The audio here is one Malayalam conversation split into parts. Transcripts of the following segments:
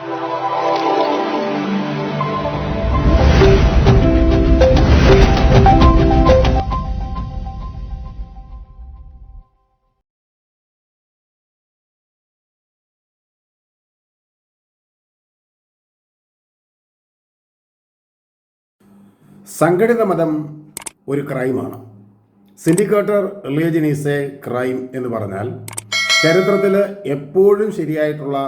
സംഘടിത മതം ഒരു ക്രൈമാണ്. Syndicated religion is a crime എന്ന് പറഞ്ഞാൽ ചരിത്രത്തിൽ എപ്പോഴും ശരിയായിട്ടുള്ള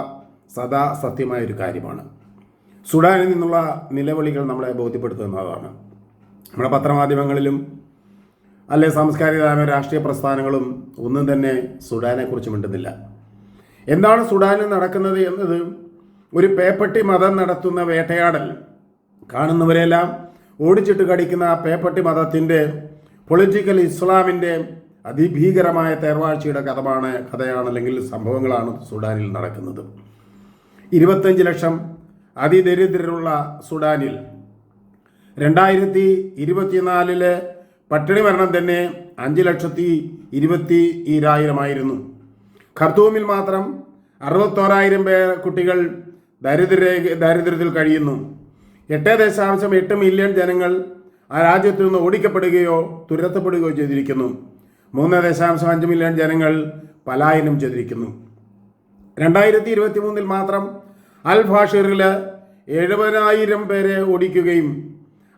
സദാ സത്യമായ ഒരു കാര്യമാണ്. സുഡാനിൽ നിന്നുള്ള നിലവിളികൾ നമ്മളെ ബോധ്യപ്പെടുത്തുന്നതാണ്. നമ്മുടെ പത്രമാധ്യമങ്ങളിലും അല്ലെ സാംസ്കാരികമായ രാഷ്ട്രീയ പ്രസ്ഥാനങ്ങളും ഒന്നും തന്നെ സുഡാനെക്കുറിച്ച് മിണ്ടുന്നില്ല. എന്താണ് സുഡാനിൽ നടക്കുന്നത് എന്നത് ഒരു പേപ്പട്ടി മതം നടത്തുന്ന വേട്ടയാടൽ. കാണുന്നവരെല്ലാം ഓടിച്ചിട്ട് കടിക്കുന്ന പേപ്പട്ടി മതത്തിന്റെ പൊളിറ്റിക്കൽ ഇസ്ലാമിന്റെ അതിഭീകരമായ തേർവാഴ്ചയുടെ കഥമാണ് കഥയാണ് അല്ലെങ്കിൽ സംഭവങ്ങളാണ് സുഡാനിൽ നടക്കുന്നത്. ഇരുപത്തഞ്ച് ലക്ഷം അതിദരിദ്രരുള്ള സുഡാനിൽ. രണ്ടായിരത്തി ഇരുപത്തിനാലിലെ പട്ടിണി മരണം തന്നെ അഞ്ച് ലക്ഷത്തി ഇരുപത്തി ഈരായിരമായിരുന്നു ഖർത്തൂമിൽ മാത്രം അറുപത്തോരായിരം പേർ കുട്ടികൾ ദരിദ്ര ദരിദ്രത്തിൽ കഴിയുന്നു. എട്ട് ദശാംശം എട്ട് മില്യൺ ജനങ്ങൾ ആ രാജ്യത്തു നിന്ന് ഓടിക്കപ്പെടുകയോ തുരത്തപ്പെടുകയോ ചെയ്തിരിക്കുന്നു. മൂന്ന് ദശാംശം അഞ്ച് മില്യൺ ജനങ്ങൾ പലായനം ചെയ്തിരിക്കുന്നു. രണ്ടായിരത്തി ഇരുപത്തി മൂന്നിൽ മാത്രം അൽ ഫാഷിറിൽ എഴുപതിനായിരം പേരെ ഓടിക്കുകയും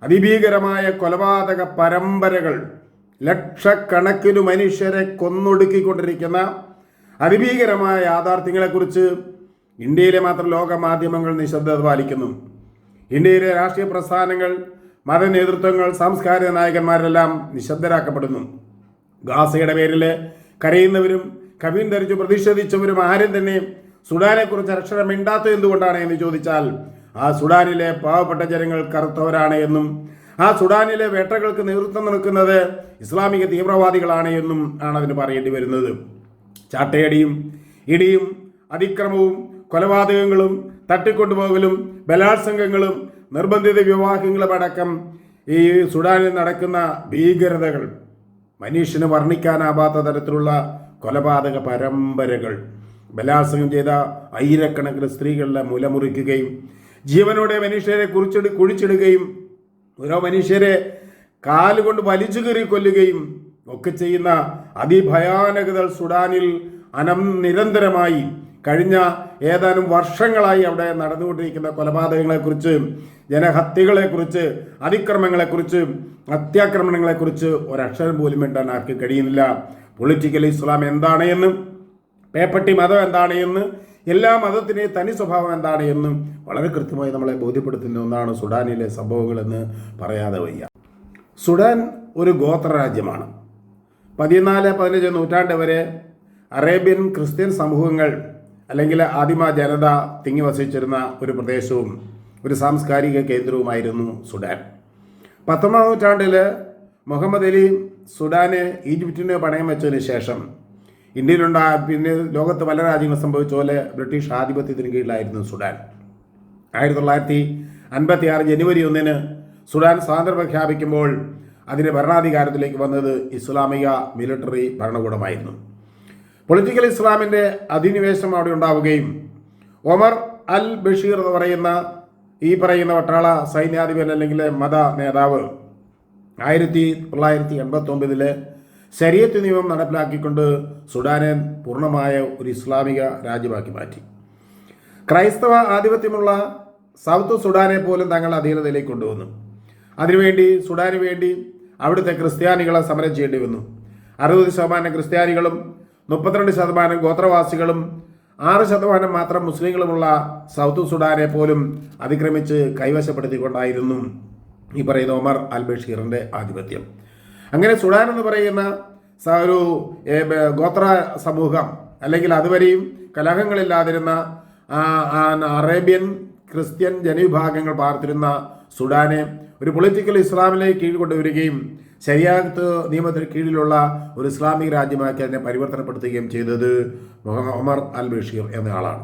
അതിഭീകരമായ കൊലപാതക പരമ്പരകൾ ലക്ഷക്കണക്കിന് മനുഷ്യരെ കൊന്നൊടുക്കിക്കൊണ്ടിരിക്കുന്ന അതിഭീകരമായ യാഥാർത്ഥ്യങ്ങളെക്കുറിച്ച് ഇന്ത്യയിലെ മാത്രം ലോക മാധ്യമങ്ങൾ നിശബ്ദത പാലിക്കുന്നു. ഇന്ത്യയിലെ രാഷ്ട്രീയ പ്രസ്ഥാനങ്ങൾ മതനേതൃത്വങ്ങൾ സാംസ്കാരിക നായകന്മാരെല്ലാം നിശബ്ദരാക്കപ്പെടുന്നു. ഗാസയുടെ പേരിൽ കരയുന്നവരും കവിയും ധരിച്ച് പ്രതിഷേധിച്ചവരും ആരും തന്നെ സുഡാനെക്കുറിച്ച് അക്ഷരം മിണ്ടാത്തത് എന്തുകൊണ്ടാണ് എന്ന് ചോദിച്ചാൽ ആ സുഡാനിലെ പാവപ്പെട്ട ജനങ്ങൾ കറുത്തവരാണ് എന്നും ആ സുഡാനിലെ വേട്ടകൾക്ക് നേതൃത്വം നൽകുന്നത് ഇസ്ലാമിക തീവ്രവാദികളാണ് എന്നും ആണ് അതിന് പറയേണ്ടി വരുന്നത്. ചാട്ടയടിയും ഇടിയും അതിക്രമവും കൊലപാതകങ്ങളും തട്ടിക്കൊണ്ടുപോകലും ബലാത്സംഗങ്ങളും നിർബന്ധിത വിവാഹങ്ങളും അടക്കം ഈ സുഡാനിൽ നടക്കുന്ന ഭീകരതകൾ മനുഷ്യന് വർണിക്കാനാവാത്ത തരത്തിലുള്ള കൊലപാതക പരമ്പരകൾ. ബലാത്സംഗം ചെയ്ത ആയിരക്കണക്കിന് സ്ത്രീകളെ മുലമുറിക്കുകയും ജീവനോടെ മനുഷ്യരെ കുറിച്ചിട് കുഴിച്ചിടുകയും ഓരോ മനുഷ്യരെ കാലുകൊണ്ട് വലിച്ചു കയറി കൊല്ലുകയും ഒക്കെ ചെയ്യുന്ന അതിഭയാനകതകൾ സുഡാനിൽ അനം നിരന്തരമായി കഴിഞ്ഞ ഏതാനും വർഷങ്ങളായി അവിടെ നടന്നുകൊണ്ടിരിക്കുന്ന കൊലപാതകങ്ങളെക്കുറിച്ച് ജനഹത്യകളെക്കുറിച്ച് അതിക്രമങ്ങളെക്കുറിച്ച് അത്യാക്രമണങ്ങളെക്കുറിച്ച് ഒരക്ഷരം പോലും മിണ്ടാൻ ആർക്കും കഴിയുന്നില്ല. പൊളിറ്റിക്കൽ ഇസ്ലാം എന്താണ് എന്നും? പേപ്പട്ടി മതം എന്താണ് എന്ന്? എല്ലാ മതത്തിന്റെയും തനി സ്വഭാവം എന്താണ് എന്നും വളരെ കൃത്യമായി നമ്മളെ ബോധ്യപ്പെടുത്തുന്ന ഒന്നാണ് സുഡാനിലെ സംഭവങ്ങളെന്ന് പറയാതെ വയ്യ. സുഡാൻ ഒരു ഗോത്രരാജ്യമാണ്. പതിനാല് പതിനഞ്ച് നൂറ്റാണ്ട് വരെ അറേബ്യൻ ക്രിസ്ത്യൻ സമൂഹങ്ങൾ അല്ലെങ്കിൽ ആദിമ ജനത തിങ്ങി വസിച്ചിരുന്ന ഒരു പ്രദേശവും ഒരു സാംസ്കാരിക കേന്ദ്രവുമായിരുന്നു സുഡാൻ. പത്തൊമ്പതാം നൂറ്റാണ്ടിൽ മുഹമ്മദ് അലി സുഡാന് ഈജിപ്തിന് പണയം വെച്ചതിന് ശേഷം ഇന്ത്യയിലുണ്ടായ പിന്നെ ലോകത്ത് പല രാജ്യങ്ങളും സംഭവിച്ച പോലെ ബ്രിട്ടീഷ് ആധിപത്യത്തിന് കീഴിലായിരുന്നു സുഡാൻ. ആയിരത്തി തൊള്ളായിരത്തി അൻപത്തി ആറ് ജനുവരി ഒന്നിന് സുഡാൻ സ്വാതന്ത്ര്യം പ്രഖ്യാപിക്കുമ്പോൾ അതിന്റെ ഭരണാധികാരത്തിലേക്ക് വന്നത് ഇസ്ലാമിക മിലിറ്ററി ഭരണകൂടമായിരുന്നു. പൊളിറ്റിക്കൽ ഇസ്ലാമിന്റെ അധിനിവേശം അവിടെ ഉണ്ടാവുകയും ഒമർ അൽ ബഷീർ എന്ന് പറയുന്ന ഈ പറയുന്ന വട്ടാള സൈന്യാധിപൻ അല്ലെങ്കിൽ മത നേതാവ് ആയിരത്തി തൊള്ളായിരത്തി എൺപത്തി ഒമ്പതിൽ ശരീരത്ത് നിയമം നടപ്പിലാക്കിക്കൊണ്ട് സുഡാനെ പൂർണമായ ഒരു ഇസ്ലാമിക രാജ്യമാക്കി മാറ്റി. ക്രൈസ്തവ ആധിപത്യമുള്ള സൗത്ത് സുഡാനെ പോലും തങ്ങൾ അധീനതയിലേക്ക് കൊണ്ടുവന്നു. അതിനുവേണ്ടി സുഡാന് വേണ്ടി അവിടുത്തെ ക്രിസ്ത്യാനികളെ സമരം ചെയ്യേണ്ടി വന്നു. അറുപത് ശതമാനം ക്രിസ്ത്യാനികളും മുപ്പത്തിരണ്ട് ശതമാനം ഗോത്രവാസികളും ആറ് ശതമാനം മാത്രം മുസ്ലിങ്ങളുമുള്ള സൗത്ത് സുഡാനെ പോലും അതിക്രമിച്ച് കൈവശപ്പെടുത്തിക്കൊണ്ടായിരുന്നു ഈ പറയുന്ന ഒമർ അൽ ബഷീറിന്റെ ആധിപത്യം. അങ്ങനെ സുഡാൻ എന്ന് പറയുന്ന ഒരു ഗോത്ര സമൂഹം അല്ലെങ്കിൽ അതുവരെയും കലഹങ്ങളില്ലാതിരുന്ന അറേബ്യൻ ക്രിസ്ത്യൻ ജനവിഭാഗങ്ങൾ പാർത്തിരുന്ന സുഡാനെ ഒരു പൊളിറ്റിക്കൽ ഇസ്ലാമിലേക്ക് കീഴിൽ കൊണ്ടുവരികയും ശരിയാത്ത് നിയമത്തിന് കീഴിലുള്ള ഒരു ഇസ്ലാമിക രാജ്യമാക്കി അതിനെ പരിവർത്തനപ്പെടുത്തുകയും ചെയ്തത് മുഹമ്മദ് ഒമർ അൽ ബഷീർ എന്നയാളാണ്.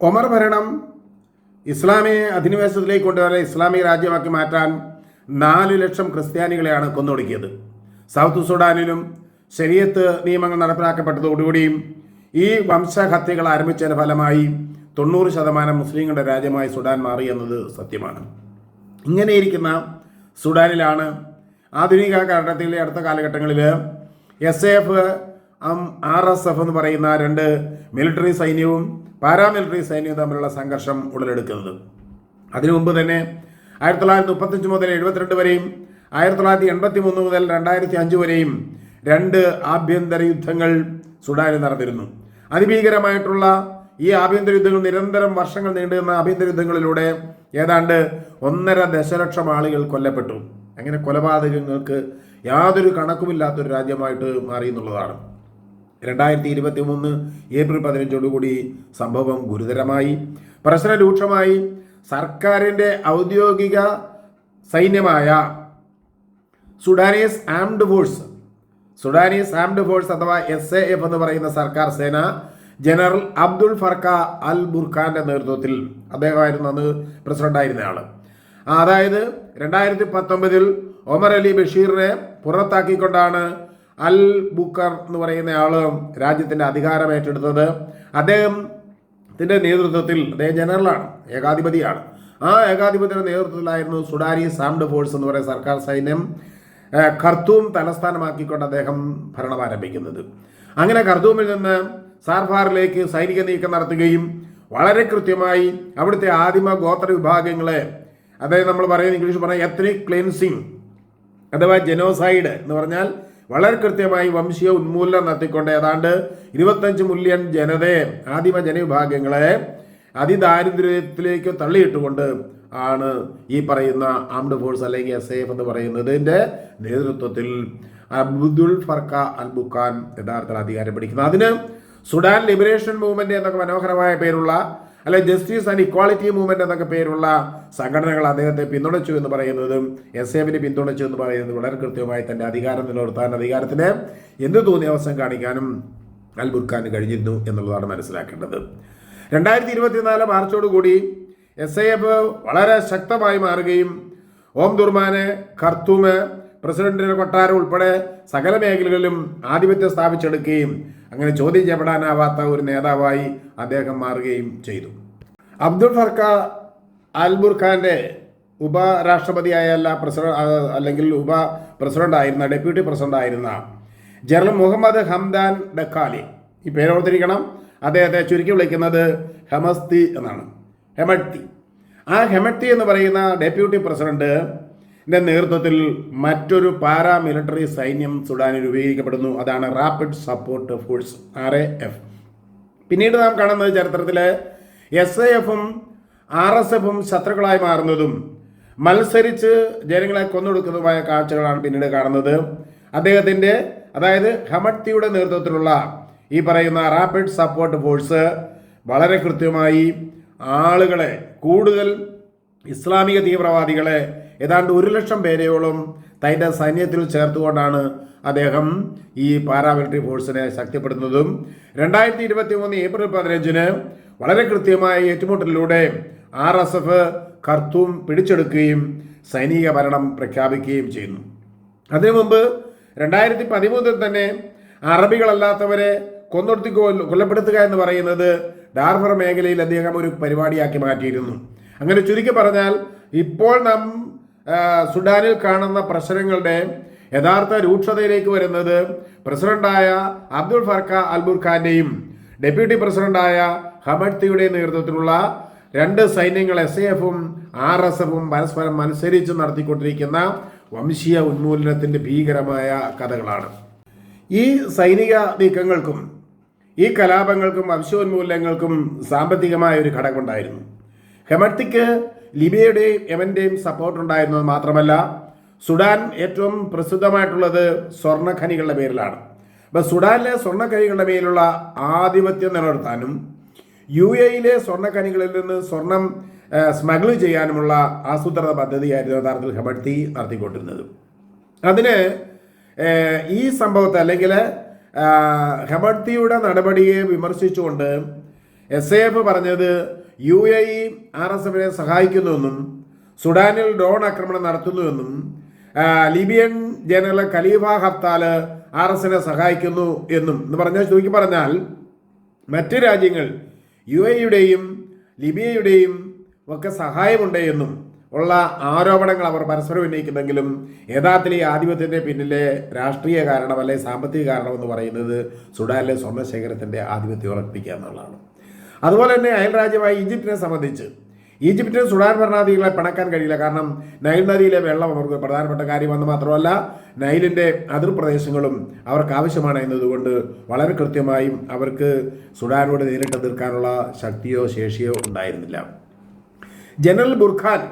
ഒമർ ഭരണം ഇസ്ലാമിയെ അധിനിവേശത്തിലേക്ക് കൊണ്ടുവരാൻ ഇസ്ലാമിക രാജ്യമാക്കി മാറ്റാൻ നാല് ലക്ഷം ക്രിസ്ത്യാനികളെയാണ് കൊന്നൊടുക്കിയത്. സൗത്ത് സുഡാനിലും ശരീരത്ത് നിയമങ്ങൾ നടപ്പിലാക്കപ്പെട്ടതോടുകൂടിയും ഈ വംശഹത്യകൾ ആരംഭിച്ചതിന്റെ ഫലമായി തൊണ്ണൂറ് ശതമാനം മുസ്ലിങ്ങളുടെ രാജ്യമായി സുഡാൻ മാറി എന്നത് സത്യമാണ്. ഇങ്ങനെയിരിക്കുന്ന സുഡാനിലാണ് ആധുനിക കാലഘട്ടത്തിലെ അടുത്ത കാലഘട്ടങ്ങളിൽ S F R S F എന്ന് പറയുന്ന രണ്ട് മിലിറ്ററി സൈന്യവും പാരാമിലിറ്ററി സൈന്യവും തമ്മിലുള്ള സംഘർഷം ഉടലെടുക്കുന്നത്. അതിനു മുമ്പ് തന്നെ ആയിരത്തി തൊള്ളായിരത്തി മുപ്പത്തഞ്ച് മുതൽ എഴുപത്തിരണ്ട് വരെയും ആയിരത്തി തൊള്ളായിരത്തി എൺപത്തി മൂന്ന് മുതൽ രണ്ടായിരത്തി അഞ്ച് വരെയും രണ്ട് ആഭ്യന്തര യുദ്ധങ്ങൾ സുഡാനിൽ നടന്നിരുന്നു. അതിഭീകരമായിട്ടുള്ള ഈ ആഭ്യന്തര യുദ്ധങ്ങൾ നിരന്തരം വർഷങ്ങൾ നീണ്ടുനിന്ന ആഭ്യന്തര യുദ്ധങ്ങളിലൂടെ ഏതാണ്ട് ഒന്നര ദശലക്ഷം ആളുകൾ കൊല്ലപ്പെട്ടു. അങ്ങനെ കൊലപാതകങ്ങൾക്ക് യാതൊരു കണക്കുമില്ലാത്തൊരു രാജ്യമായിട്ട് മാറി എന്നുള്ളതാണ്. രണ്ടായിരത്തി ഇരുപത്തി മൂന്ന് ഏപ്രിൽ പതിനഞ്ചോടുകൂടി സംഭവം ഗുരുതരമായി. പ്രശ്നം രൂക്ഷമായി. സർക്കാരിന്റെ ഔദ്യോഗിക സൈന്യമായ Sudanese armed force Sudanese armed force അഥവാ എസ് എ എഫ് എന്ന് പറയുന്ന സർക്കാർ സേന ജനറൽ അബ്ദുൾ ഫർക്ക അൽ ബുർഖാന്റെ നേതൃത്വത്തിൽ അദ്ദേഹമായിരുന്നു അന്ന് പ്രസിഡന്റായിരുന്ന ആൾ അതായത് രണ്ടായിരത്തി പത്തൊമ്പതിൽ ഒമർ അലി ബഷീറിനെ പുറത്താക്കിക്കൊണ്ടാണ് അൽ ബുക്കർ എന്ന് പറയുന്ന ആൾ രാജ്യത്തിന്റെ അധികാരം ഏറ്റെടുത്തത്. അദ്ദേഹത്തിന്റെ നേതൃത്വത്തിൽ അദ്ദേഹം ജനറലാണ് ഏകാധിപതിയാണ്. ആ ഏകാധിപതിയുടെ നേതൃത്വത്തിലായിരുന്നു സുഡാനി സാംഡ് ഫോഴ്സ് എന്ന് പറയുന്ന സർക്കാർ സൈന്യം ഖർത്തൂം തലസ്ഥാനമാക്കിക്കൊണ്ട് അദ്ദേഹം ഭരണം ആരംഭിക്കുന്നത് അങ്ങനെ ഖർത്തൂമിൽ നിന്ന് സാർഫാറിലേക്ക് സൈനിക നീക്കം നടത്തുകയും വളരെ കൃത്യമായി അവിടുത്തെ ആദിമ ഗോത്ര വിഭാഗങ്ങളെ അതായത് നമ്മൾ പറയുന്ന ഇംഗ്ലീഷ് പറഞ്ഞ എത്നിക് ക്ലെൻസിങ് അഥവാ ജനോസൈഡ് എന്ന് പറഞ്ഞാൽ വളരെ കൃത്യമായി വംശീയ ഉന്മൂലനം നടത്തിക്കൊണ്ട് ഏതാണ്ട് ഇരുപത്തഞ്ച് മില്യൺ ജനതയെ ആദിമ ജനവിഭാഗങ്ങളെ അതിദാരിദ്ര്യത്തിലേക്ക് തള്ളിയിട്ടുകൊണ്ട് ആണ് ഈ പറയുന്ന ആംഡ് ഫോഴ്സ് അല്ലെങ്കിൽ എസ് എഫ് എന്ന് പറയുന്നതിന്റെ നേതൃത്വത്തിൽ അബ്ദുൽ ഫർക്ക അൽബുഖാൻ യഥാർത്ഥത്തിൽ അധികാരം പിടിക്കുന്നത്. അതിന് സുഡാൻ ലിബറേഷൻ മൂവ്മെന്റ് എന്നൊക്കെ മനോഹരമായ പേരുള്ള അല്ലെ ജസ്റ്റിസ് ആൻഡ് ഇക്വാളിറ്റി മൂവ്മെന്റ് എന്നൊക്കെ പേരുള്ള സംഘടനകൾ അദ്ദേഹത്തെ പിന്തുണച്ചു എന്ന് പറയുന്നതും എസ് എഫിനെ പിന്തുണച്ചു എന്ന് പറയുന്നത് വളരെ കൃത്യമായി തന്റെ അധികാരം നിലനിർത്താൻ അധികാരത്തിന് എന്ത് തോന്നിയ അവസരം കാണിക്കാനും അൽ ബുർഖാന് കഴിഞ്ഞിരുന്നു എന്നുള്ളതാണ് മനസ്സിലാക്കേണ്ടത്. രണ്ടായിരത്തി ഇരുപത്തിനാല് മാർച്ചോടുകൂടി എസ് ഐ എഫ് വളരെ ശക്തമായി മാറുകയും ഓം ദുർമാന് ഖർത്തൂമ് പ്രസിഡന്റിന്റെ കൊട്ടാരം ഉൾപ്പെടെ സകല മേഖലകളിലും ആധിപത്യം സ്ഥാപിച്ചെടുക്കുകയും അങ്ങനെ ചോദ്യം ചെയ്യപ്പെടാനാവാത്ത ഒരു നേതാവായി അദ്ദേഹം മാറുകയും ചെയ്തു. അബ്ദുൾ ഫർക്ക അൽബുർഖാന്റെ ഉപരാഷ്ട്രപതിയായല്ല പ്രസിഡന്റ് അല്ലെങ്കിൽ ഉപ പ്രസിഡന്റ് ആയിരുന്ന ഡെപ്യൂട്ടി പ്രസിഡന്റ് ആയിരുന്ന ജനറൽ മുഹമ്മദ് ഹംദാൻ ഡക്കാലി. ഈ പേരോർത്തിരിക്കണം. അദ്ദേഹത്തെ ചുരുക്കി വിളിക്കുന്നത് ഹെമസ്തി എന്നാണ്. ഹെമട്ടി ആ ഹെമട്ടി എന്ന് പറയുന്ന ഡെപ്യൂട്ടി പ്രസിഡന്റ് നേതൃത്വത്തിൽ മറ്റൊരു പാരാമിലിറ്ററി സൈന്യം സുഡാനിൽ ഉപയോഗിക്കപ്പെടുന്നു. അതാണ് rapid support force R A F പിന്നീട് നാം കാണുന്നത് ചരിത്രത്തിൽ എസ് ഐ എഫും ആർ എസ് എഫും ശത്രുക്കളായി മാറുന്നതും മത്സരിച്ച് ജനങ്ങളെ കൊന്നൊടുക്കുന്നതുമായ കാഴ്ചകളാണ് പിന്നീട് കാണുന്നത്. അദ്ദേഹത്തിന്റെ അതായത് ഹമട്ടിയുടെ നേതൃത്വത്തിലുള്ള ഈ പറയുന്ന റാപ്പിഡ് സപ്പോർട്ട് ഫോഴ്സ് വളരെ കൃത്യമായി ആളുകളെ കൂടുതൽ ഇസ്ലാമിക തീവ്രവാദികളെ ഏതാണ്ട് ഒരു ലക്ഷം പേരെയോളം തന്റെ സൈന്യത്തിൽ ചേർത്തുകൊണ്ടാണ് അദ്ദേഹം ഈ പാരാമിലിറ്ററി ഫോഴ്സിനെ ശക്തിപ്പെടുത്തുന്നതും രണ്ടായിരത്തി ഇരുപത്തി മൂന്ന് ഏപ്രിൽ പതിനഞ്ചിന് വളരെ കൃത്യമായ ഏറ്റുമുട്ടലിലൂടെ ആർ എസ് എഫ് ഖർത്തൂം പിടിച്ചെടുക്കുകയും സൈനിക ഭരണം പ്രഖ്യാപിക്കുകയും ചെയ്യുന്നു. അതിനു മുമ്പ് രണ്ടായിരത്തി പതിമൂന്നിൽ തന്നെ അറബികളല്ലാത്തവരെ കൊന്നൊടുത്തി കൊല്ല- കൊല്ലപ്പെടുത്തുക എന്ന് പറയുന്നത് ഡാർഫർ മേഖലയിൽ അദ്ദേഹം ഒരു പരിപാടിയാക്കി മാറ്റിയിരുന്നു. അങ്ങനെ ചുരുക്കി പറഞ്ഞാൽ ഇപ്പോൾ നാം സുഡാനിൽ കാണുന്ന പ്രശ്നങ്ങളുടെ യഥാർത്ഥ രൂക്ഷതയിലേക്ക് വരുന്നത് പ്രസിഡന്റായ അബ്ദുൾ ഫർഖ അൽബുർഖാന്റെയും ഡെപ്യൂട്ടി പ്രസിഡന്റായ ഹമഡ്തിയുടെ നേതൃത്വത്തിലുള്ള രണ്ട് സൈന്യങ്ങൾ എസ് എഫും ആർ എസ് എഫും പരസ്പരം മത്സരിച്ച് നടത്തിക്കൊണ്ടിരിക്കുന്ന വംശീയ ഉന്മൂലനത്തിന്റെ ഭീകരമായ കഥകളാണ്. ഈ സൈനിക നീക്കങ്ങൾക്കും ഈ കലാപങ്ങൾക്കും വംശോന്മൂലനങ്ങൾക്കും സാമ്പത്തികമായ ഒരു ഘടകമുണ്ടായിരുന്നു. ഹെമർത്തിക്ക് ലിബിയയുടെയും യമന്റെയും സപ്പോർട്ട് ഉണ്ടായിരുന്നത് മാത്രമല്ല സുഡാൻ ഏറ്റവും പ്രസിദ്ധമായിട്ടുള്ളത് സ്വർണഖനികളുടെ പേരിലാണ്. അപ്പോൾ സുഡാനിലെ സ്വർണഖനികളുടെ പേരിലുള്ള ആധിപത്യം നിലനിർത്താനും യു എയിലെ സ്വർണഖനികളിൽ നിന്ന് സ്വർണം സ്മഗിൾ ചെയ്യാനുമുള്ള ആസൂത്രണ പദ്ധതിയായിരുന്നു യഥാർത്ഥത്തിൽ ഹെബർത്തി നടത്തിക്കൊണ്ടിരുന്നത്. അതിന് ഈ സംഭവത്തെ അല്ലെങ്കിൽ ഹെബർത്തിയുടെ നടപടിയെ വിമർശിച്ചുകൊണ്ട് എസ് എ എഫ് പറഞ്ഞത് U A E R S എഫിനെ സഹായിക്കുന്നുവെന്നും സുഡാനിൽ ഡ്രോൺ ആക്രമണം നടത്തുന്നുവെന്നും Libyan general Khalifa hartal R എസിനെ സഹായിക്കുന്നു എന്നും. എന്ന് പറഞ്ഞാൽ ചുരുക്കി പറഞ്ഞാൽ മറ്റ് രാജ്യങ്ങൾ യു എയുടെയും ലിബിയയുടെയും ഒക്കെ സഹായമുണ്ട് എന്നും ഉള്ള ആരോപണങ്ങൾ അവർ പരസ്പരം ഉന്നയിക്കുന്നെങ്കിലും യഥാർത്ഥത്തിൽ ഈ ആധിപത്യത്തിന്റെ പിന്നിലെ രാഷ്ട്രീയ കാരണം അല്ലെങ്കിൽ സാമ്പത്തിക കാരണം എന്ന് പറയുന്നത് സുഡാനിലെ സ്വർണശേഖരത്തിന്റെ ആധിപത്യം ഉറപ്പിക്കുക എന്നുള്ളതാണ്. അതുപോലെ തന്നെ അയൽരാജ്യമായ ഈജിപ്തിനെ സംബന്ധിച്ച്. ഈജിപ്തിന് സുഡാൻ ഭരണാധികളെ പിണക്കാൻ കഴിയില്ല. കാരണം നൈൽ നദിയിലെ വെള്ളം അവർക്ക് പ്രധാനപ്പെട്ട കാര്യമെന്ന് മാത്രമല്ല നൈലിന്റെ അതിർ പ്രദേശങ്ങളും അവർക്ക് ആവശ്യമാണ് എന്നതുകൊണ്ട് വളരെ കൃത്യമായും അവർക്ക് സുഡാനോട് നേരിട്ട് എതിർക്കാനുള്ള ശക്തിയോ ശേഷിയോ ഉണ്ടായിരുന്നില്ല. ജനറൽ ബുർഖാൻ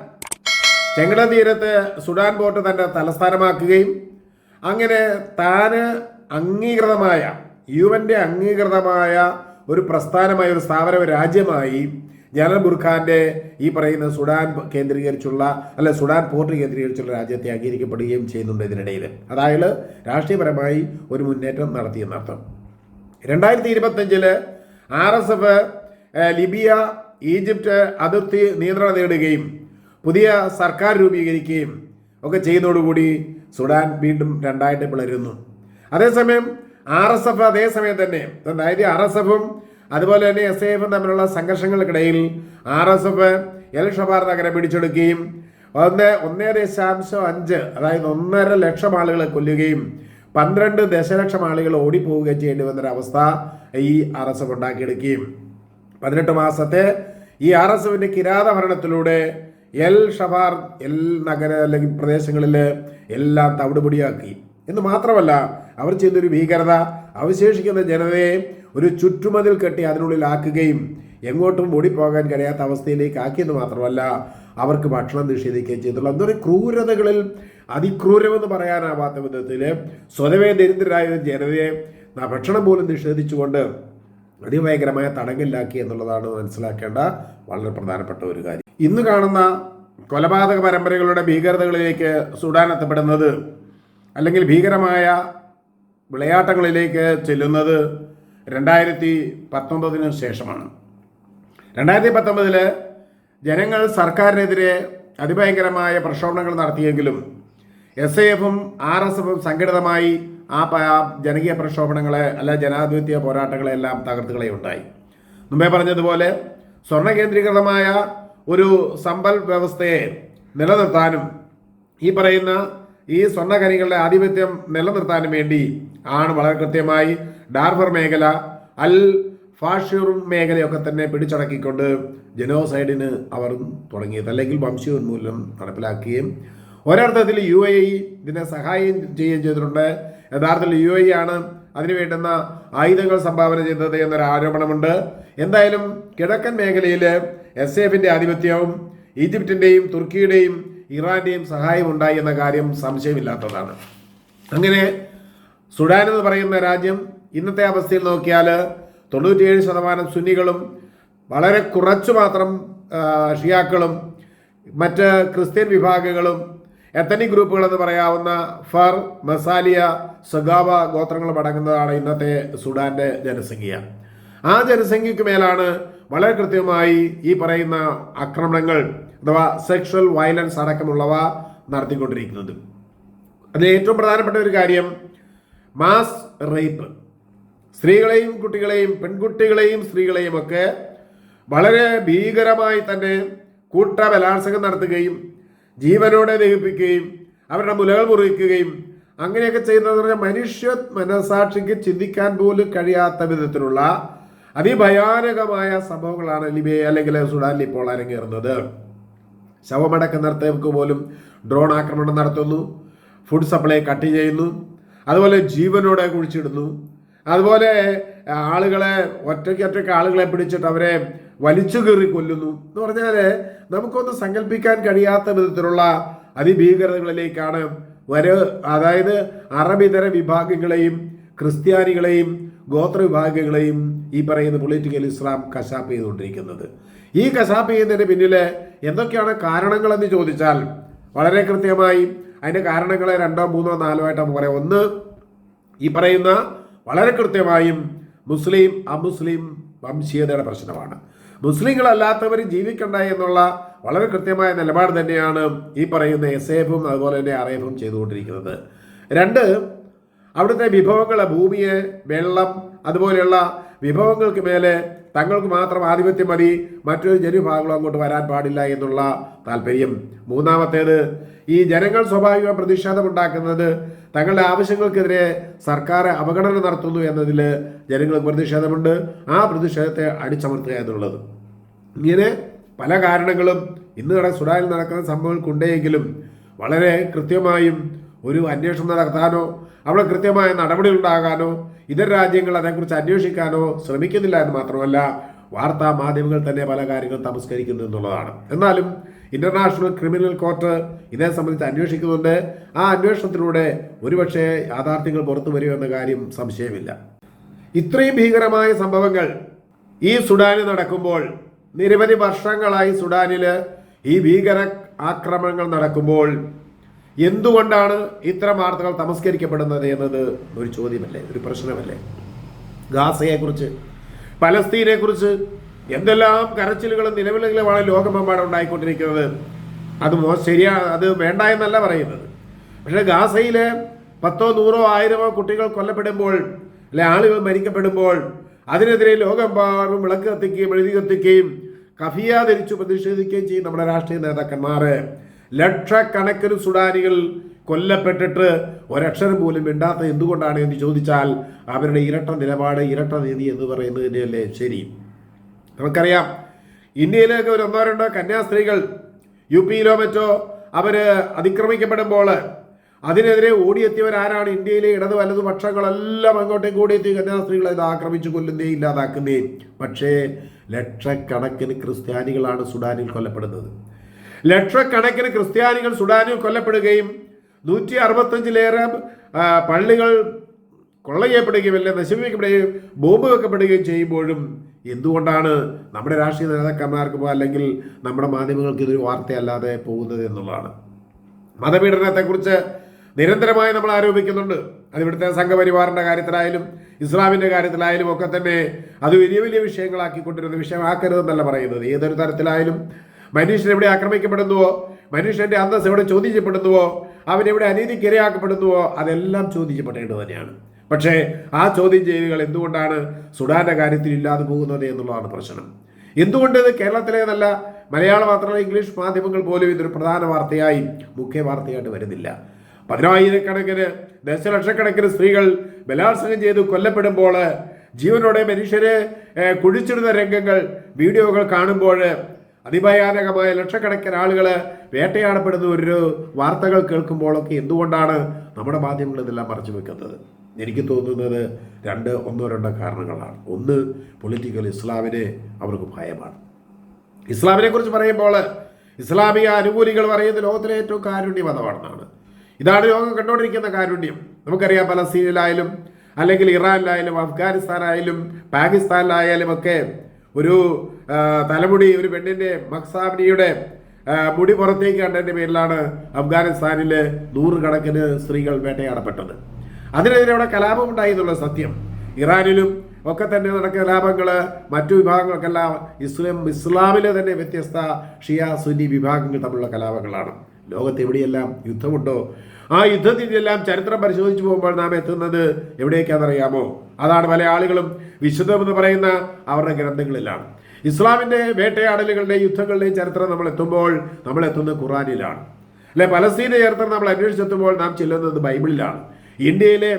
ചെങ്കട തീരത്ത് സുഡാൻ പോർട്ട് തന്റെ തലസ്ഥാനമാക്കുകയും അങ്ങനെ താന് അംഗീകൃതമായ യു എന്റെ അംഗീകൃതമായ ഒരു പ്രസ്ഥാനമായി ഒരു സ്ഥാപന രാജ്യമായി ജനറൽ ബുർഖാന്റെ ഈ പറയുന്ന സുഡാൻ കേന്ദ്രീകരിച്ചുള്ള അല്ലെ സുഡാൻ പോർട്ട് കേന്ദ്രീകരിച്ചുള്ള രാജ്യത്തെ അംഗീകരിക്കപ്പെടുകയും ചെയ്യുന്നുണ്ട് ഇതിനിടയിൽ. അതായത് രാഷ്ട്രീയപരമായി ഒരു മുന്നേറ്റം നടത്തിയെന്നർത്ഥം. രണ്ടായിരത്തി ഇരുപത്തഞ്ചിൽ R S F Libya Egypt അതിർത്തി നിയന്ത്രണം നേടുകയും പുതിയ സർക്കാർ രൂപീകരിക്കുകയും ഒക്കെ ചെയ്യുന്നതോടുകൂടി സുഡാൻ വീണ്ടും രണ്ടായിട്ട് പിളരുന്നു. അതേസമയം ആർ എസ് എഫ് അതേസമയം തന്നെ അതായത് ആർ എസ് എഫും അതുപോലെ തന്നെ എസ് ഐ എഫും തമ്മിലുള്ള സംഘർഷങ്ങൾക്കിടയിൽ ആർ എസ് എഫ് എൽ ഷബാർ നഗരം പിടിച്ചെടുക്കുകയും ഒന്ന് ഒന്നേ ദശാംശം അഞ്ച് അതായത് ഒന്നര ലക്ഷം ആളുകളെ കൊല്ലുകയും പന്ത്രണ്ട് ദശലക്ഷം ആളുകൾ ഓടിപ്പോവുകയും ചെയ്യേണ്ടി വന്നൊരവസ്ഥ ഈ ആർ എസ് എഫ് ഉണ്ടാക്കിയെടുക്കുകയും. പതിനെട്ട് മാസത്തെ ഈ ആർ എസ് എഫിന്റെ കിരാത ഭരണത്തിലൂടെ എൽ ഷബാർ എൽ നഗര അല്ലെങ്കിൽ പ്രദേശങ്ങളിൽ എല്ലാം തവിടുപൊടിയാക്കി. എന്ന് മാത്രമല്ല അവർ ചെയ്തൊരു ഭീകരത അവശേഷിക്കുന്ന ജനതയെ ഒരു ചുറ്റുമതിൽ കെട്ടി അതിനുള്ളിൽ ആക്കുകയും എങ്ങോട്ടും ഓടിപ്പോകാൻ കഴിയാത്ത അവസ്ഥയിലേക്ക് ആക്കിയെന്ന് മാത്രമല്ല അവർക്ക് ഭക്ഷണം നിഷേധിക്കുകയും ചെയ്തുള്ള എന്തൊരു ക്രൂരതകളിൽ അതിക്രൂരമെന്ന് പറയാനാവാത്ത വിധത്തിൽ സ്വതവേ ദരിദ്രരായ ഒരു ജനതയെ ഭക്ഷണം പോലും നിഷേധിച്ചുകൊണ്ട് അതിഭയങ്കരമായ തടങ്കലിലാക്കി എന്നുള്ളതാണ് മനസ്സിലാക്കേണ്ട വളരെ പ്രധാനപ്പെട്ട ഒരു കാര്യം. ഇന്ന് കാണുന്ന കൊലപാതക പരമ്പരകളുടെ ഭീകരതകളിലേക്ക് സുഡാൻ എത്തപ്പെടുന്നത് അല്ലെങ്കിൽ ഭീകരമായ വിളയാട്ടങ്ങളിലേക്ക് ചെല്ലുന്നത് രണ്ടായിരത്തി പത്തൊമ്പതിന് ശേഷമാണ്. രണ്ടായിരത്തി പത്തൊമ്പതിൽ ജനങ്ങൾ സർക്കാരിനെതിരെ അതിഭയങ്കരമായ പ്രക്ഷോഭങ്ങൾ നടത്തിയെങ്കിലും എസ് ഐ എഫും ആർ എസ് എഫും സംഘടിതമായി ആ ജനകീയ പ്രക്ഷോഭങ്ങളെ അല്ല ജനാധിപത്യ പോരാട്ടങ്ങളെല്ലാം എല്ലാം മുമ്പേ പറഞ്ഞതുപോലെ സ്വർണ കേന്ദ്രീകൃതമായ ഒരു സമ്പൽ വ്യവസ്ഥയെ നിലനിർത്താനും ഈ പറയുന്ന ഈ സ്വർണഖനികളുടെ ആധിപത്യം നിലനിർത്താനും വേണ്ടി ആണ് വളരെ കൃത്യമായി ഡാർഫർ മേഖല അൽ ഫാഷൂർ മേഖലയൊക്കെ തന്നെ പിടിച്ചടക്കിക്കൊണ്ട് ജനോസൈഡിന് അവർ തുടങ്ങിയത് അല്ലെങ്കിൽ വംശോന്മൂലനം നടപ്പിലാക്കുകയും ഒരർത്ഥത്തിൽ യു എ ഇതിനെ സഹായം ചെയ്യുകയും ചെയ്തിട്ടുണ്ട്. യഥാർത്ഥത്തിൽ യു എ ആണ് അതിനു വേണ്ടുന്ന ആയുധങ്ങൾ സംഭാവന ചെയ്തത് എന്നൊരു ആരോപണമുണ്ട്. എന്തായാലും കിഴക്കൻ മേഖലയിൽ എസ് എഫിന്റെ ആധിപത്യവും ഈജിപ്തിന്റെയും തുർക്കിയുടെയും ഇറാന്റെയും സഹായം ഉണ്ടായി എന്ന കാര്യം സംശയമില്ലാത്തതാണ്. അങ്ങനെ സുഡാൻ എന്ന് പറയുന്ന രാജ്യം ഇന്നത്തെ അവസ്ഥയിൽ നോക്കിയാൽ തൊണ്ണൂറ്റിയേഴ് ശതമാനം സുന്നികളും വളരെ കുറച്ചു മാത്രം ഷിയാക്കളും മറ്റ് ക്രിസ്ത്യൻ വിഭാഗങ്ങളും എത്തനിക് ഗ്രൂപ്പുകൾ എന്ന് പറയാവുന്ന ഫർ മസാലിയ സഗാവ ഗോത്രങ്ങളും അടങ്ങുന്നതാണ് ഇന്നത്തെ സുഡാന്റെ ജനസംഖ്യ. ആ ജനസംഖ്യക്ക് മേലാണ് വളരെ കൃത്യമായി ഈ പറയുന്ന ആക്രമണങ്ങൾ അഥവാ സെക്ഷൽ വയലൻസ് അടക്കമുള്ളവ നടത്തിക്കൊണ്ടിരിക്കുന്നത്. അതിൽ ഏറ്റവും പ്രധാനപ്പെട്ട ഒരു കാര്യം മാസ് റേപ്പ് സ്ത്രീകളെയും കുട്ടികളെയും പെൺകുട്ടികളെയും സ്ത്രീകളെയും ഒക്കെ വളരെ ഭീകരമായി തന്നെ കൂട്ട ബലാത്സംഗം നടത്തുകയും ജീവനോടെ ദഹിപ്പിക്കുകയും അവരുടെ മുലകൾ മുറിക്കുകയും അങ്ങനെയൊക്കെ ചെയ്യുന്നത് പറഞ്ഞാൽ മനുഷ്യ മനസാക്ഷിക്ക് ചിന്തിക്കാൻ പോലും കഴിയാത്ത വിധത്തിലുള്ള അതിഭയാനകമായ സംഭവങ്ങളാണ് ലിബിയ അല്ലെങ്കിൽ സുഡാനിൽ ഇപ്പോൾ അരങ്ങേറുന്നത്. ശവമടക്കം നടത്തിയവർക്ക് പോലും ഡ്രോൺ ആക്രമണം നടത്തുന്നു. ഫുഡ് സപ്ലൈ കട്ട് ചെയ്യുന്നു. അതുപോലെ ജീവനോടെ കുഴിച്ചിടുന്നു. അതുപോലെ ആളുകളെ ഒറ്റയ്ക്ക് ഒറ്റയ്ക്ക് ആളുകളെ പിടിച്ചിട്ട് അവരെ വലിച്ചു കീറി കൊല്ലുന്നു. എന്ന് പറഞ്ഞാൽ നമുക്കൊന്ന് സങ്കല്പിക്കാൻ കഴിയാത്ത വിധത്തിലുള്ള അതിഭീകരതകളിലേക്കാണ് വര അതായത് അറബിതര വിഭാഗങ്ങളെയും ക്രിസ്ത്യാനികളെയും ഗോത്ര വിഭാഗങ്ങളെയും ഈ പറയുന്ന പൊളിറ്റിക്കൽ ഇസ്ലാം കശാപ്പ് ചെയ്തുകൊണ്ടിരിക്കുന്നത്. ഈ കശാപ്പ് ചെയ്യുന്നതിന് പിന്നിൽ എന്തൊക്കെയാണ് കാരണങ്ങളെന്ന് ചോദിച്ചാൽ വളരെ കൃത്യമായി അതിന്റെ കാരണങ്ങളെ രണ്ടോ മൂന്നോ നാലോ ആയിട്ട് നമുക്ക് പറയാം. ഒന്ന് ഈ പറയുന്ന വളരെ കൃത്യമായും മുസ്ലിം അമുസ്ലിം വംശീയതയുടെ പ്രശ്നമാണ്. മുസ്ലിങ്ങളല്ലാത്തവർ ജീവിക്കണ്ട എന്നുള്ള വളരെ കൃത്യമായ നിലപാട് തന്നെയാണ് ഈ പറയുന്ന എസ് എഫും അതുപോലെ തന്നെ ആർ എഫും ചെയ്തുകൊണ്ടിരിക്കുന്നത്. രണ്ട് അവിടുത്തെ വിഭവങ്ങൾ ഭൂമിയെ വെള്ളം അതുപോലെയുള്ള വിഭവങ്ങൾക്ക് മേലെ തങ്ങൾക്ക് മാത്രം ആധിപത്യം മതി മറ്റൊരു ജനവിഭാഗങ്ങളും അങ്ങോട്ട് വരാൻ പാടില്ല എന്നുള്ള താല്പര്യം. മൂന്നാമത്തേത് ഈ ജനങ്ങൾ സ്വാഭാവിക പ്രതിഷേധമുണ്ടാക്കുന്നത് തങ്ങളുടെ ആവശ്യങ്ങൾക്കെതിരെ സർക്കാർ അവഗണന നടത്തുന്നു എന്നതിൽ ജനങ്ങൾക്ക് പ്രതിഷേധമുണ്ട്. ആ പ്രതിഷേധത്തെ അടിച്ചമർത്തുക എന്നുള്ളത്. ഇങ്ങനെ പല കാരണങ്ങളും ഇന്ന് നട സുഡാനിൽ നടക്കുന്ന സംഭവങ്ങൾക്കുണ്ടെങ്കിലും വളരെ കൃത്യമായും ഒരു അന്വേഷണം നടത്താനോ അവിടെ കൃത്യമായ നടപടി ഉണ്ടാകാനോ ഇതര രാജ്യങ്ങൾ അതേക്കുറിച്ച് അന്വേഷിക്കാനോ ശ്രമിക്കുന്നില്ല എന്ന് മാത്രമല്ല വാർത്താ മാധ്യമങ്ങൾ തന്നെ പല കാര്യങ്ങളും തമസ്കരിക്കുന്നു എന്നുള്ളതാണ്. എന്നാലും ഇന്റർനാഷണൽ ക്രിമിനൽ കോർട്ട് ഇതേ സംബന്ധിച്ച് അന്വേഷിക്കുന്നുണ്ട്. ആ അന്വേഷണത്തിലൂടെ ഒരുപക്ഷെ യാഥാർത്ഥ്യങ്ങൾ പുറത്തു വരുമെന്ന കാര്യം സംശയമില്ല. ഇത്രയും ഭീകരമായ സംഭവങ്ങൾ ഈ സുഡാനിൽ നടക്കുമ്പോൾ നിരവധി വർഷങ്ങളായി സുഡാനിൽ ഈ ഭീകര ആക്രമണങ്ങൾ നടക്കുമ്പോൾ എന്തുകൊണ്ടാണ് ഇത്തരം വാർത്തകൾ തമസ്കരിക്കപ്പെടുന്നത് എന്നത് ഒരു ചോദ്യമല്ലേ ഒരു പ്രശ്നമല്ലേ? ഗാസയെക്കുറിച്ച് പലസ്തീനെക്കുറിച്ച് എന്തെല്ലാം കരച്ചിലുകളും നിലവിലുകളുമാണ് ലോകമെമ്പാടും ഉണ്ടായിക്കൊണ്ടിരിക്കുന്നത്. അത് ശരിയാ അത് വേണ്ട എന്നല്ല പറയുന്നത്. പക്ഷേ ഗാസയിലെ പത്തോ നൂറോ ആയിരമോ കുട്ടികൾ കൊല്ലപ്പെടുമ്പോൾ അല്ലെ ആളുകൾ മരിക്കപ്പെടുമ്പോൾ അതിനെതിരെ ലോകമെമ്പാടും വിളക്ക് കത്തിക്കുകയും എഴുതി കത്തിക്കുകയും കഫിയ ധരിച്ചു പ്രതിഷേധിക്കുകയും ചെയ്യും നമ്മുടെ രാഷ്ട്രീയ നേതാക്കന്മാർ ലക്ഷക്കണക്കിന് സുഡാനികൾ കൊല്ലപ്പെട്ടിട്ട് ഒരക്ഷരം പോലും മിണ്ടാത്ത എന്തുകൊണ്ടാണ് എന്ന് ചോദിച്ചാൽ അവരുടെ ഇരട്ട നിലപാട് ഇരട്ട നീതി എന്ന് പറയുന്നത് ശരി. നമുക്കറിയാം ഇന്ത്യയിലേക്ക് ഒരു ഒന്നോ രണ്ടോ കന്യാസ്ത്രീകൾ യു പിയിലോ മറ്റോ അവർ അതിക്രമിക്കപ്പെടുമ്പോൾ അതിനെതിരെ ഓടിയെത്തിയവരാരാണ് ഇന്ത്യയിലെ ഇടത് വലതു പക്ഷങ്ങളെല്ലാം അങ്ങോട്ടേക്ക് ഓടിയെത്തി കന്യാസ്ത്രീകളെ ഇത് ആക്രമിച്ചു കൊല്ലുന്നേ ഇല്ലാതാക്കുന്നേ. പക്ഷേ ലക്ഷക്കണക്കിന് ക്രിസ്ത്യാനികളാണ് സുഡാനിൽ കൊല്ലപ്പെടുന്നത്. ലക്ഷക്കണക്കിന് ക്രിസ്ത്യാനികൾ സുഡാനിൽ കൊല്ലപ്പെടുകയും നൂറ്റി അറുപത്തഞ്ചിലേറെ പള്ളികൾ കൊള്ള ചെയ്യപ്പെടുകയും അല്ലെ നശിപ്പിക്കപ്പെടുകയും ബോംബ് വെക്കപ്പെടുകയും ചെയ്യുമ്പോഴും എന്തുകൊണ്ടാണ് നമ്മുടെ രാഷ്ട്രീയ നേതാക്കന്മാർക്ക് അല്ലെങ്കിൽ നമ്മുടെ മാധ്യമങ്ങൾക്ക് ഇതൊരു വാർത്തയല്ലാതെ പോകുന്നത് എന്നുള്ളതാണ്. മതപീഡനത്തെക്കുറിച്ച് നിരന്തരമായി നമ്മൾ ആരോപിക്കുന്നുണ്ട്. അത് ഇവിടുത്തെ സംഘപരിവാറിന്റെ കാര്യത്തിലായാലും ഇസ്ലാമിന്റെ കാര്യത്തിലായാലും ഒക്കെ തന്നെ അത് വലിയ വലിയ വിഷയങ്ങളാക്കിക്കൊണ്ടിരുന്ന വിഷയമാക്കരുതെന്നല്ല പറയുന്നത്. ഏതൊരു തരത്തിലായാലും മനുഷ്യൻ എവിടെ ആക്രമിക്കപ്പെടുന്നുവോ? മനുഷ്യന്റെ അന്തസ് എവിടെ ചോദ്യം ചെയ്യപ്പെടുന്നുവോ? അവൻ അനീതിക്ക് ഇരയാക്കപ്പെടുന്നുവോ അതെല്ലാം ചോദ്യം തന്നെയാണ്. പക്ഷേ ആ ചോദ്യം ചെയ്യലുകൾ എന്തുകൊണ്ടാണ് സുഡാന്റെ കാര്യത്തിൽ ഇല്ലാതെ പോകുന്നത് എന്നുള്ളതാണ് പ്രശ്നം. എന്തുകൊണ്ട് ഇത് കേരളത്തിലേതല്ല? മലയാളം മാത്രമല്ല ഇംഗ്ലീഷ് മാധ്യമങ്ങൾ പോലും ഇതൊരു പ്രധാന വാർത്തയായി മുഖ്യ വാർത്തയായിട്ട് വരുന്നില്ല. പതിനായിരക്കണക്കിന് ദശലക്ഷക്കണക്കിന് സ്ത്രീകൾ ബലാത്സംഗം ചെയ്ത് കൊല്ലപ്പെടുമ്പോൾ ജീവനോടെ മനുഷ്യരെ കുഴിച്ചിടുന്ന രംഗങ്ങൾ വീഡിയോകൾ കാണുമ്പോൾ അതിഭയാനകമായ ലക്ഷക്കണക്കിന് ആളുകൾ വേട്ടയാടപ്പെടുന്ന ഒരു വാർത്തകൾ കേൾക്കുമ്പോഴൊക്കെ എന്തുകൊണ്ടാണ് നമ്മുടെ മാധ്യമങ്ങൾ ഇതെല്ലാം മറച്ചു വെക്കുന്നത്? എനിക്ക് തോന്നുന്നത് രണ്ട് ഒന്നോ രണ്ടോ കാരണങ്ങളാണ്. ഒന്ന് പൊളിറ്റിക്കൽ ഇസ്ലാമിനെ അവർക്ക് ഭയമാണ്. ഇസ്ലാമിനെ കുറിച്ച് പറയുമ്പോൾ ഇസ്ലാമിക അനുകൂലികൾ പറയുന്ന ലോകത്തിലെ ഏറ്റവും കാരുണ്യ മതമാണെന്നാണ് ഇതാണ് ലോകം കണ്ടുകൊണ്ടിരിക്കുന്ന കാരുണ്യം. നമുക്കറിയാം പലസ്തീനിലായാലും അല്ലെങ്കിൽ ഇറാനിലായാലും അഫ്ഗാനിസ്ഥാനായാലും പാകിസ്ഥാനിലായാലും ഒക്കെ ഒരു തലമുടി ഒരു പെണ്ണിന്റെ മക്സാബിനിയുടെ മുടി പുറത്തേക്ക് കണ്ടതിന്റെ പേരിലാണ് അഫ്ഗാനിസ്ഥാനിലെ നൂറുകണക്കിന് സ്ത്രീകൾ വേട്ടയാടപ്പെട്ടത്. അതിനെതിരെ അവിടെ കലാപം ഉണ്ടായി എന്നുള്ള സത്യം. ഇറാനിലും ഒക്കെ തന്നെ നടക്കുന്ന കലാപങ്ങൾ മറ്റു വിഭാഗങ്ങൾക്കെല്ലാം ഇസ്ലാം ഇസ്ലാമിലെ തന്നെ വ്യത്യസ്ത ഷിയ സുന്നി വിഭാഗങ്ങൾ തമ്മിലുള്ള കലാപങ്ങളാണ്. ലോകത്ത് എവിടെയെല്ലാം യുദ്ധമുണ്ടോ ആ യുദ്ധത്തിന്റെ എല്ലാം ചരിത്രം പരിശോധിച്ചു പോകുമ്പോൾ നാം എത്തുന്നത് എവിടേക്കാണെന്നറിയാമോ? അതാണ് പല ആളുകളും വിശുദ്ധമെന്ന് പറയുന്ന അവരുടെ ഗ്രന്ഥങ്ങളിലാണ്. ഇസ്ലാമിന്റെ വേട്ടയാടലുകളുടെയും യുദ്ധങ്ങളുടെയും ചരിത്രം നമ്മൾ എത്തുമ്പോൾ നമ്മൾ എത്തുന്നത് ഖുറാനിലാണ് അല്ലെ പലസ്തീന ചരിത്രം നമ്മൾ അന്വേഷിച്ചെത്തുമ്പോൾ നാം ചെല്ലുന്നത് ബൈബിളിലാണ്. ഇന്ത്യയിലെ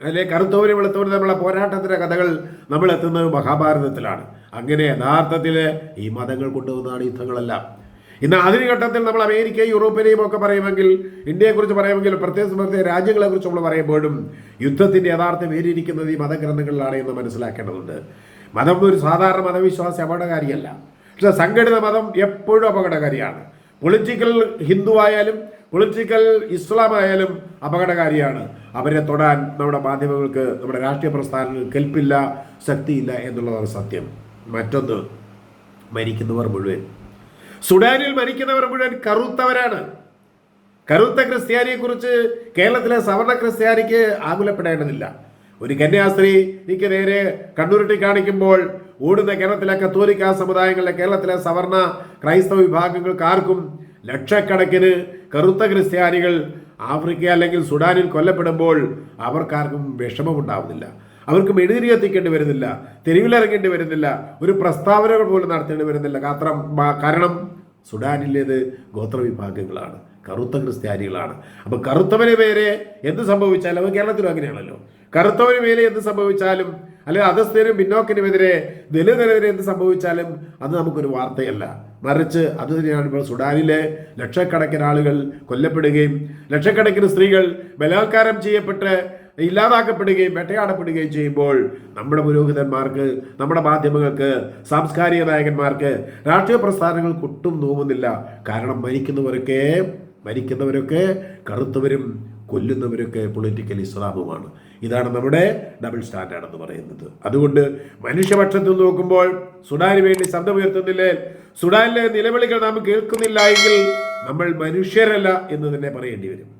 അല്ലെ കറുത്തവരും വെളുത്തവരും തമ്മിലുള്ള പോരാട്ടത്തിന്റെ കഥകൾ നമ്മൾ എത്തുന്നത് മഹാഭാരതത്തിലാണ്. അങ്ങനെ യഥാർത്ഥത്തിൽ ഈ മതങ്ങൾ കൊണ്ടുവന്നതാണ് യുദ്ധങ്ങളെല്ലാം. ഇന്ന് ആധുനിക ഘട്ടത്തിൽ നമ്മൾ അമേരിക്കയും യൂറോപ്പിനെയും ഒക്കെ പറയുമെങ്കിൽ ഇന്ത്യയെക്കുറിച്ച് പറയുമെങ്കിൽ പ്രത്യേക പ്രത്യേക രാജ്യങ്ങളെക്കുറിച്ച് നമ്മൾ പറയുമ്പോഴും യുദ്ധത്തിന്റെ യഥാർത്ഥം വേരിയിരിക്കുന്നത് ഈ മതഗ്രന്ഥങ്ങളിലാണ് എന്ന് മനസ്സിലാക്കേണ്ടതുണ്ട്. മതം ഒരു സാധാരണ മതവിശ്വാസി അപകടകാരിയല്ല. പക്ഷെ സംഘടിത മതം എപ്പോഴും അപകടകാരിയാണ്. പൊളിറ്റിക്കൽ ഹിന്ദു ആയാലും പൊളിറ്റിക്കൽ ഇസ്ലാം ആയാലും അപകടകാരിയാണ്. അവരെ തൊടാൻ നമ്മുടെ മാധ്യമങ്ങൾക്ക് നമ്മുടെ രാഷ്ട്രീയ പ്രസ്ഥാനങ്ങൾക്ക് കെൽപ്പില്ല ശക്തിയില്ല എന്നുള്ളതാണ് സത്യം. മറ്റൊന്ന് മരിക്കുന്നവർ മുഴുവൻ. സുഡാനിൽ മരിക്കുന്നവർ മുഴുവൻ കറുത്തവരാണ്. കറുത്ത ക്രിസ്ത്യാനിയെക്കുറിച്ച് കേരളത്തിലെ സവർണ ക്രിസ്ത്യാനിക്ക് ആകുലപ്പെടേണ്ടതില്ല. ഒരു കന്യാസ്ത്രീക്ക് നേരെ കണ്ണുരുട്ടി കാണിക്കുമ്പോൾ ഓടുന്ന കേരളത്തിലെ കത്തോലിക്ക സമുദായങ്ങളിലെ കേരളത്തിലെ സവർണ ക്രൈസ്തവ വിഭാഗങ്ങൾക്ക് ആർക്കും ലക്ഷക്കണക്കിന് കറുത്ത ക്രിസ്ത്യാനികൾ ആഫ്രിക്ക അല്ലെങ്കിൽ സുഡാനിൽ കൊല്ലപ്പെടുമ്പോൾ അവർക്കാർക്കും വിഷമമുണ്ടാവുന്നില്ല. അവർക്ക് മെഴുതിരി കത്തിക്കേണ്ടി വരുന്നില്ല തെരുവിലിറങ്ങേണ്ടി വരുന്നില്ല ഒരു പ്രസ്താവനകൾ പോലും നടത്തേണ്ടി വരുന്നില്ല. കാരണം കാരണം സുഡാനിലേത് ഗോത്രവിഭാഗങ്ങളാണ് കറുത്ത ക്രിസ്ത്യാനികളാണ്. അപ്പോൾ കറുത്തവന് പേരെ എന്ത് സംഭവിച്ചാലും അത് കേരളത്തിലും അങ്ങനെയാണല്ലോ. കറുത്തവന് മേലെ എന്ത് സംഭവിച്ചാലും അല്ലെങ്കിൽ അധസ്ഥനും പിന്നോക്കിനുമെതിരെ ദലിതനെതിരെ എന്ത് സംഭവിച്ചാലും അത് നമുക്കൊരു വാർത്തയല്ല. മറിച്ച് അത് തന്നെയാണ് ഇപ്പോൾ സുഡാനിലെ ലക്ഷക്കണക്കിന് ആളുകൾ കൊല്ലപ്പെടുകയും ലക്ഷക്കണക്കിന് സ്ത്രീകൾ ബലാത്കാരം ചെയ്യപ്പെട്ട് ഇല്ലാതാക്കപ്പെടുകയും വേട്ടയാടപ്പെടുകയും ചെയ്യുമ്പോൾ നമ്മുടെ പുരോഹിതന്മാർക്ക് നമ്മുടെ മാധ്യമങ്ങൾക്ക് സാംസ്കാരിക നായകന്മാർക്ക് രാഷ്ട്രീയ പ്രസ്ഥാനങ്ങൾക്ക് ഒട്ടും നോവുന്നില്ല കാരണം മരിക്കുന്നവരൊക്കെ മരിക്കുന്നവരൊക്കെ കറുത്തവരും കൊല്ലുന്നവരൊക്കെ പൊളിറ്റിക്കൽ ഇസ്ലാമുമാണ് ഇതാണ് നമ്മുടെ ഡബിൾ സ്റ്റാൻഡേർഡ് എന്ന് പറയുന്നത്. അതുകൊണ്ട് മനുഷ്യപക്ഷത്തിൽ നോക്കുമ്പോൾ സുഡാന് വേണ്ടി ശബ്ദമുയർത്തുന്നില്ലേ? സുഡാനിലെ നിലവിളികൾ നാം കേൾക്കുന്നില്ല എങ്കിൽ നമ്മൾ മനുഷ്യരല്ല എന്ന് തന്നെ പറയേണ്ടി വരും.